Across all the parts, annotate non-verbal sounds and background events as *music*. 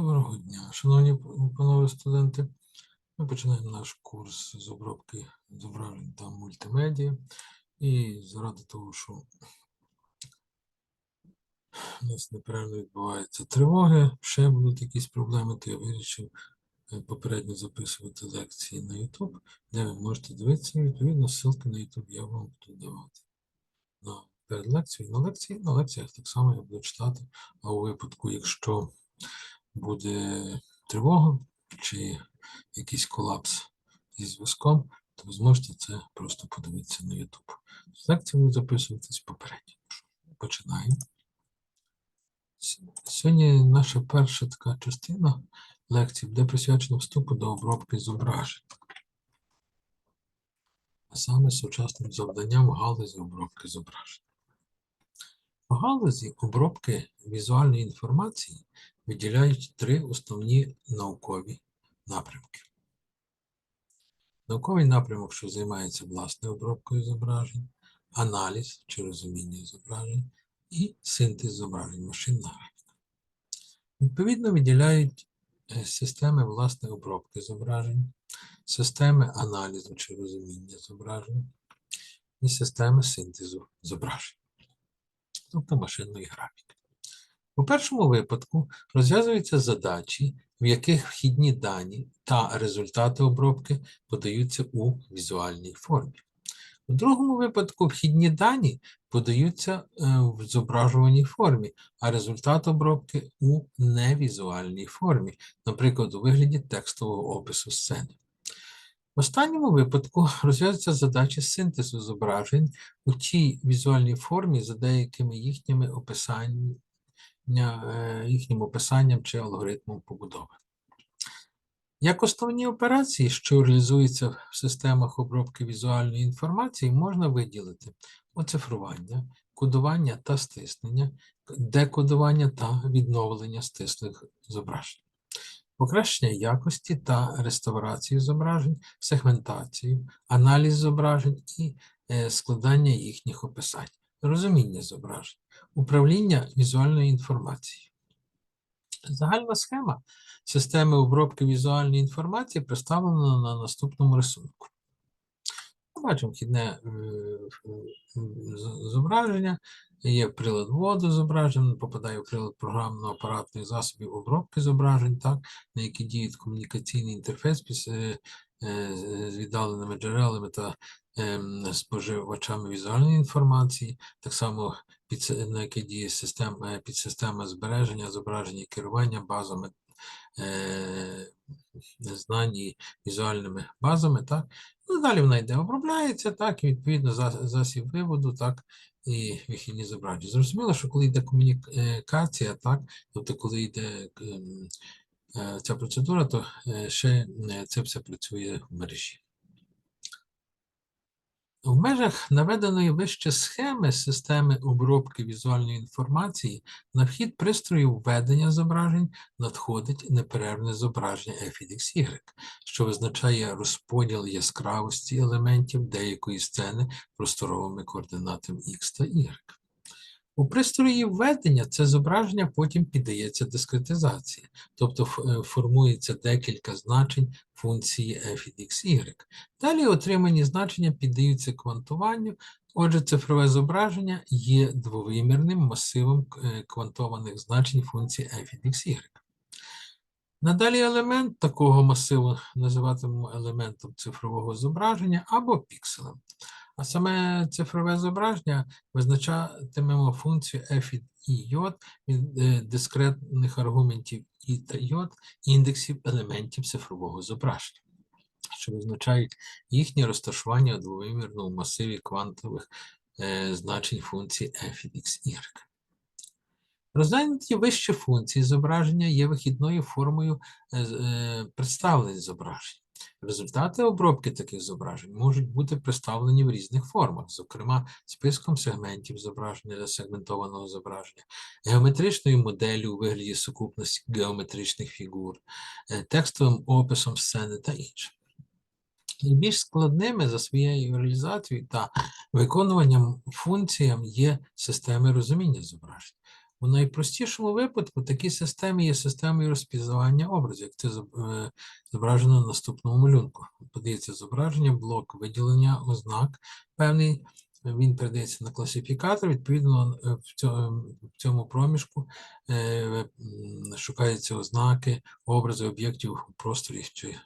Доброго дня, шановні панове студенти. Ми починаємо наш курс з обробки зображень та мультимедіа. І заради того, що у нас неправильно відбуваються тривоги, ще будуть якісь проблеми, то я вирішив е, попередньо записувати лекції на YouTube, де ви можете дивитися, відповідно, ссылки на YouTube я вам буду давати. На перед лекцією, на лекції, на лекціях так само я буду читати, а у випадку, якщо буде тривога чи якийсь колапс із зв'язком, то ви зможете це просто подивитися на YouTube. Лекції будуть записуватись попередньо. Починаємо. Сьогодні наша перша така частина лекції буде присвячена вступу до обробки зображень. А саме сучасним завданням галузі обробки зображень. В галузі обробки візуальної інформації виділяють три основні наукові напрямки. Науковий напрямок, що займається власне обробкою зображень, аналіз чи розуміння зображень і синтез зображень машинна графіка. Відповідно, виділяють е, системи власне обробки зображень, системи аналізу чи розуміння зображень і системи синтезу зображень, тобто машинної графіки. У першому випадку розв'язуються задачі, в яких вхідні дані та результати обробки подаються у візуальній формі. У другому випадку вхідні дані подаються е, в зображуваній формі, а результат обробки у невізуальній формі, наприклад, у вигляді текстового опису сцени. В останньому випадку *laughs* розв'язуються задачі синтезу зображень у тій візуальній формі за деякими їхніми описаннями е, їхнім описанням чи алгоритмом побудови. Як основні операції, що реалізуються в системах обробки візуальної інформації, можна виділити оцифрування, кодування та стиснення, декодування та відновлення стислих зображень, покращення якості та реставрацію зображень, сегментацію, аналіз зображень і е, складання їхніх описань, розуміння зображень, управління візуальною інформацією. Загальна схема системи обробки візуальної інформації представлена на наступному рисунку. Бачимо вхідне е, зображення, є прилад вводу зображень, попадає в прилад програмно-апаратних засобів обробки зображень, так, на які діють комунікаційний інтерфейс е, е, з віддаленими джерелами та ем, споживачами візуальної інформації, так само під, на яке діє система, е, підсистема збереження, зображення і керування базами е, знань і візуальними базами, так. Ну, далі вона йде, обробляється, так, і відповідно засіб виводу, так, і вихідні зображення. Зрозуміло, що коли йде комунікація, так, тобто коли йде ем, е, ця процедура, то е, ще е, це все працює в мережі. В межах наведеної вище схеми системи обробки візуальної інформації на вхід пристрою введення зображень надходить неперервне зображення FXY, що визначає розподіл яскравості елементів деякої сцени просторовими координатами X та Y. У пристрої введення це зображення потім піддається дискретизації, тобто е, формується декілька значень функції f від x, y. Далі отримані значення піддаються квантуванню, отже, цифрове зображення є двовимірним масивом е, квантованих значень функції f від x, y. Надалі елемент такого масиву називатимемо елементом цифрового зображення або пікселем. А саме цифрове зображення визначатимемо функцію f від і j від дискретних аргументів і та j індексів елементів цифрового зображення, що визначають їхнє розташування у двовимірному масиві квантових е, значень функції f від x, y. Розглянуті вище функції зображення є вихідною формою е, е, представлень зображень. Результати обробки таких зображень можуть бути представлені в різних формах, зокрема списком сегментів зображення для сегментованого зображення, геометричною моделлю у вигляді сукупності геометричних фігур, е, текстовим описом сцени та інше. Найбільш складними за своєю реалізацією та виконуванням функціям є системи розуміння зображень. У найпростішому випадку такі системи є системою розпізнавання образів, як це е, зображено на наступному малюнку. Подається зображення, блок виділення ознак певний, він передається на класифікатор, відповідно е, в цьому, проміжку е, шукаються ознаки, образи об'єктів у просторі чи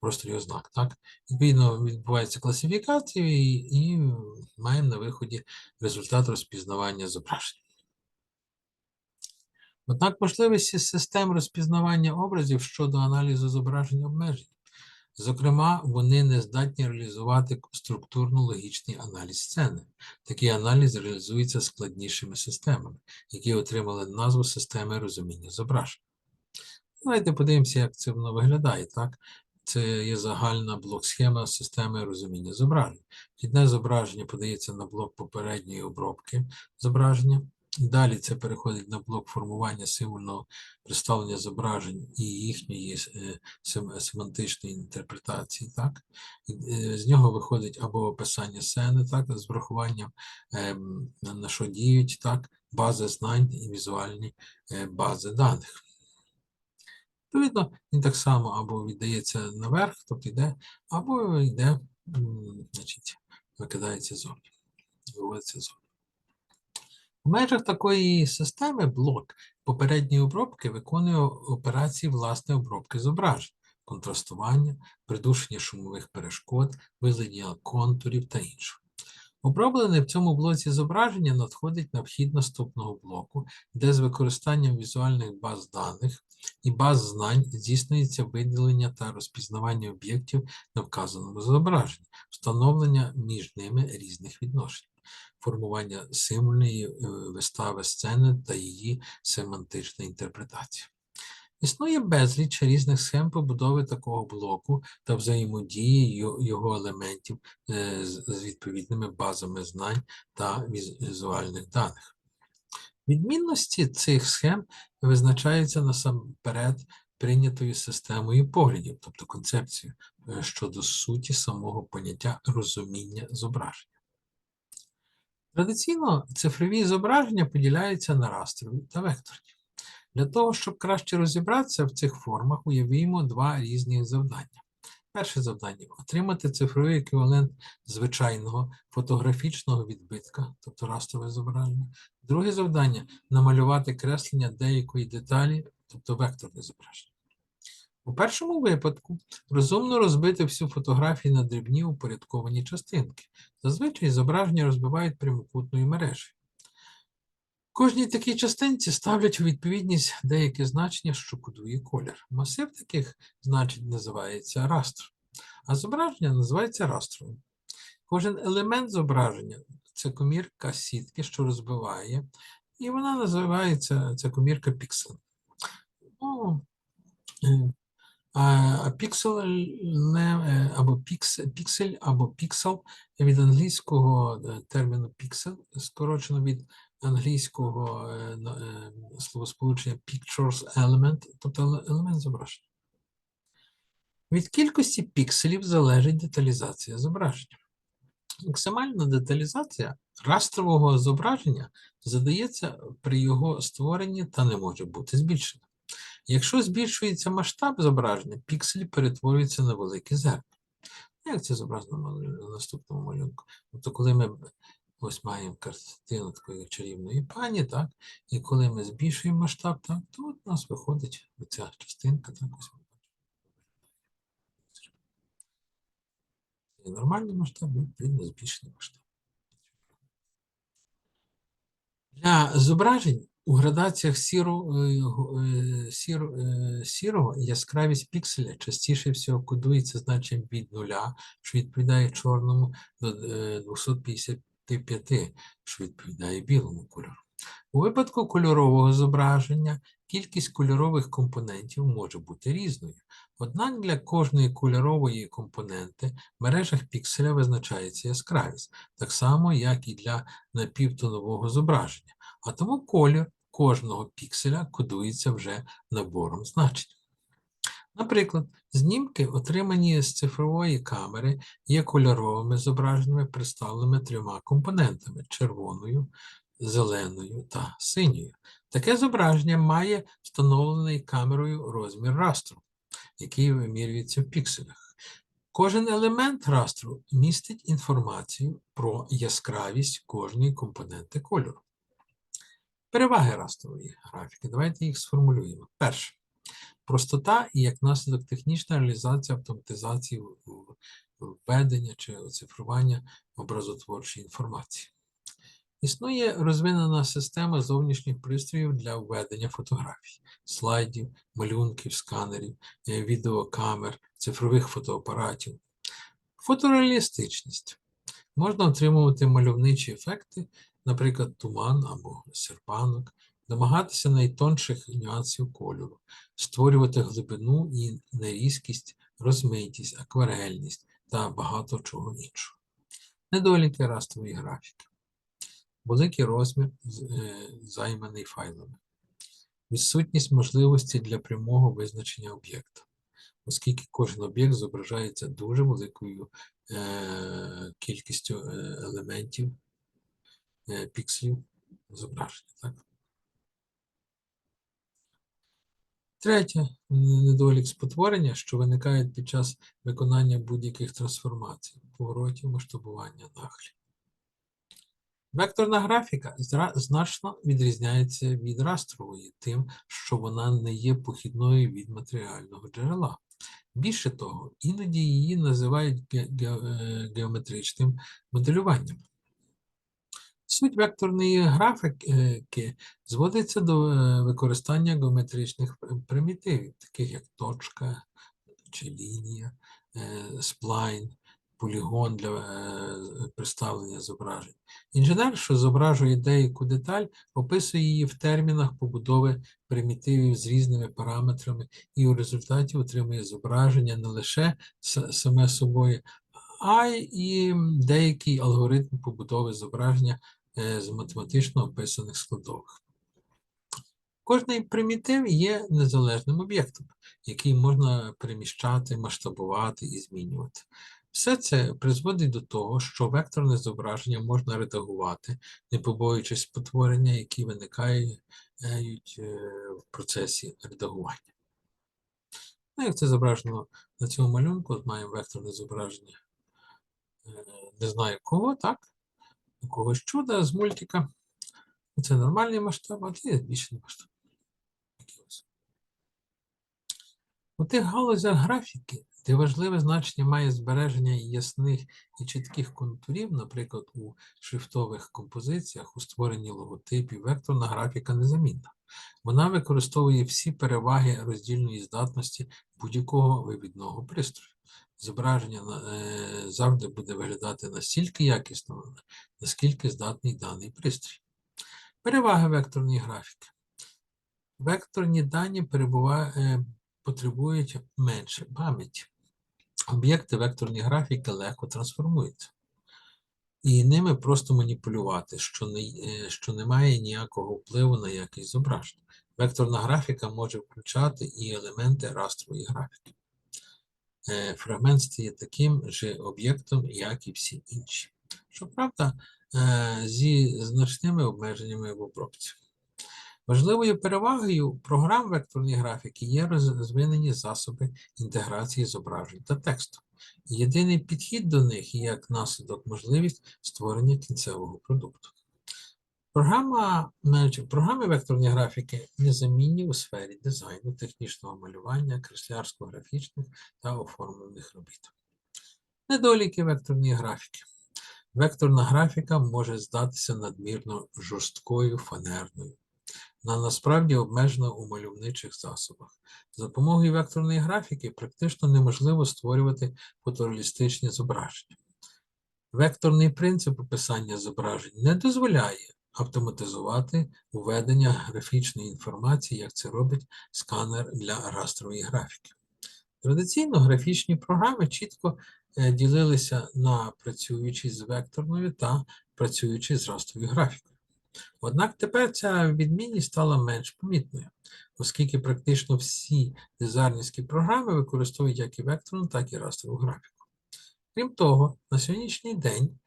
просторі ознак. Так? Відповідно, відбувається класифікація і, і маємо на виході результат розпізнавання зображень. Однак можливості систем розпізнавання образів щодо аналізу зображень обмежені. Зокрема, вони не здатні реалізувати структурно-логічний аналіз сцени. Такий аналіз реалізується складнішими системами, які отримали назву системи розуміння зображень. Давайте подивимося, як це воно виглядає. Так? Це є загальна блок-схема системи розуміння зображень. Вхідне зображення подається на блок попередньої обробки зображення. Далі це переходить на блок формування символьного представлення зображень і їхньої е, семантичної інтерпретації. Так? Е, З нього виходить або описання сцени, так, з врахуванням ем, на що діють, так, бази знань і візуальні е, бази даних. Відповідно, він так само або віддається наверх, тобто йде, або йде, значить, викидається зовні, виводиться зовні. В межах такої системи блок попередньої обробки виконує операції власне обробки зображень, контрастування, придушення шумових перешкод, визнання контурів та іншого. Оброблене в цьому блоці зображення надходить на вхід наступного блоку, де з використанням візуальних баз даних і баз знань здійснюється виділення та розпізнавання об'єктів на вказаному зображенні, встановлення між ними різних відношень, формування символьної е, вистави сцени та її семантична інтерпретація. Існує безліч різних схем побудови такого блоку та взаємодії його елементів е, з відповідними базами знань та візуальних даних. Відмінності цих схем визначаються насамперед прийнятою системою поглядів, тобто концепцією е, щодо суті самого поняття розуміння зображення. Традиційно цифрові зображення поділяються на растрові та векторні. Для того, щоб краще розібратися в цих формах, уявімо два різні завдання. Перше завдання отримати цифровий еквівалент звичайного фотографічного відбитка, тобто растрове зображення. Друге завдання намалювати креслення деякої деталі, тобто векторне зображення. У першому випадку розумно розбити всю фотографію на дрібні упорядковані частинки. Зазвичай зображення розбивають прямокутною мережею. Кожній такій частинці ставлять у відповідність деяке значення, що кодує колір. Масив таких значень називається растр, а зображення називається растровим. Кожен елемент зображення це комірка сітки, що розбиває, і вона називається ця комірка пікселем. Ну, е, піксель е, або пікс, піксель, або піксел від англійського е, терміну піксель, скорочено від англійського е, словосполучення pictures element, тобто елемент зображення. Від кількості пікселів залежить деталізація зображення. Максимальна деталізація растрового зображення задається при його створенні та не може бути збільшена. Якщо збільшується масштаб зображення, пікселі перетворюються на велике зерно. Як це зображено на наступному малюнку? Тобто, коли ми ось маємо картину такої чарівної пані, так, і коли ми збільшуємо масштаб, так, то от у нас виходить оця частинка, так, ось бачимо. Нормальний масштаб, і відповідно збільшений масштаб. Для зображень у градаціях сіро, е, е, сіро, е, сірого яскравість пікселя частіше всього кодується значенням від нуля, що відповідає чорному, до е, 255, що відповідає білому кольору. У випадку кольорового зображення кількість кольорових компонентів може бути різною. Однак для кожної кольорової компоненти в мережах пікселя визначається яскравість, так само, як і для напівтонового зображення а тому колір кожного пікселя кодується вже набором значень. Наприклад, знімки, отримані з цифрової камери, є кольоровими зображеннями, представленими трьома компонентами червоною, зеленою та синьою. Таке зображення має встановлений камерою розмір растру, який вимірюється в пікселях. Кожен елемент растру містить інформацію про яскравість кожної компоненти кольору. Переваги растрової графіки. Давайте їх сформулюємо. Перше. Простота і як наслідок технічна реалізація автоматизації введення чи оцифрування образотворчої інформації. Існує розвинена система зовнішніх пристроїв для введення фотографій, слайдів, малюнків, сканерів, е, відеокамер, цифрових фотоапаратів. Фотореалістичність. Можна отримувати мальовничі ефекти, наприклад, туман або серпанок, домагатися найтонших нюансів кольору, створювати глибину і нерізкість, розмитість, акварельність та багато чого іншого. Недоліки растрової графіки. Великий розмір е, займаний файлами. Відсутність можливості для прямого визначення об'єкта, оскільки кожен об'єкт зображається дуже великою е, кількістю е, елементів, пікселів зображення. Так? Третє недолік спотворення, що виникають під час виконання будь-яких трансформацій, поворотів, масштабування нахилів. Векторна графіка значно відрізняється від растрової тим, що вона не є похідною від матеріального джерела. Більше того, іноді її називають ге- ге- е, геометричним моделюванням. Суть векторної графіки зводиться до е, використання геометричних примітивів, таких як точка чи лінія, е, сплайн, полігон для е, представлення зображень. Інженер, що зображує деяку деталь, описує її в термінах побудови примітивів з різними параметрами і у результаті отримує зображення не лише саме собою, а й деякий алгоритм побудови зображення е, з математично описаних складових. Кожний примітив є незалежним об'єктом, який можна переміщати, масштабувати і змінювати. Все це призводить до того, що векторне зображення можна редагувати, не побоюючись спотворення, які виникають е, в процесі редагування. Ну, як це зображено на цьому малюнку, от маємо векторне зображення. е, Не знаю кого, так? Якогось чуда з мультика. Це нормальний масштаб, а це збільшений масштаб. У тих галузях графіки, де важливе значення має збереження ясних і чітких контурів, наприклад, у шрифтових композиціях, у створенні логотипів, векторна графіка незамінна. Вона використовує всі переваги роздільної здатності будь-якого вивідного пристрою. Зображення е, завжди буде виглядати настільки якісно, наскільки здатний даний пристрій. Переваги векторної графіки. Векторні дані е, потребують менше пам'яті. Об'єкти векторної графіки легко трансформуються. І ними просто маніпулювати, що не, е, що не ніякого впливу на якість зображення. Векторна графіка може включати і елементи растрової графіки. Е, Фрагмент стає таким же об'єктом, як і всі інші. Щоправда, е, зі значними обмеженнями в обробці. Важливою перевагою програм векторної графіки є розвинені засоби інтеграції зображень та тексту. Єдиний підхід до них є як наслідок можливість створення кінцевого продукту. Програма, програми векторної графіки незамінні у сфері дизайну, технічного малювання, креслярсько-графічних та оформлених робіт. Недоліки векторної графіки. Векторна графіка може здатися надмірно жорсткою фанерною. Вона насправді обмежена у мальовничих засобах. За допомогою векторної графіки практично неможливо створювати фотореалістичні зображення. Векторний принцип описання зображень не дозволяє автоматизувати введення графічної інформації, як це робить сканер для растрової графіки. Традиційно графічні програми чітко е, ділилися на працюючі з векторною та працюючі з растровою графікою. Однак тепер ця відмінність стала менш помітною, оскільки практично всі дизайнерські програми використовують як і векторну, так і растрову графіку. Крім того, на сьогоднішній день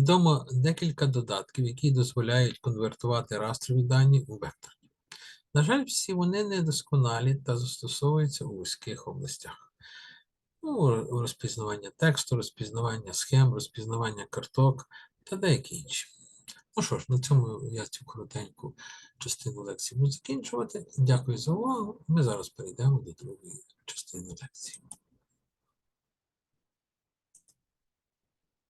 Відомо декілька додатків, які дозволяють конвертувати растрові дані у векторні. На жаль, всі вони недосконалі та застосовуються у вузьких областях. Ну, розпізнавання тексту, розпізнавання схем, розпізнавання карток та деякі інші. Ну що ж, на цьому я цю коротеньку частину лекції буду закінчувати. Дякую за увагу. Ми зараз перейдемо до другої частини лекції.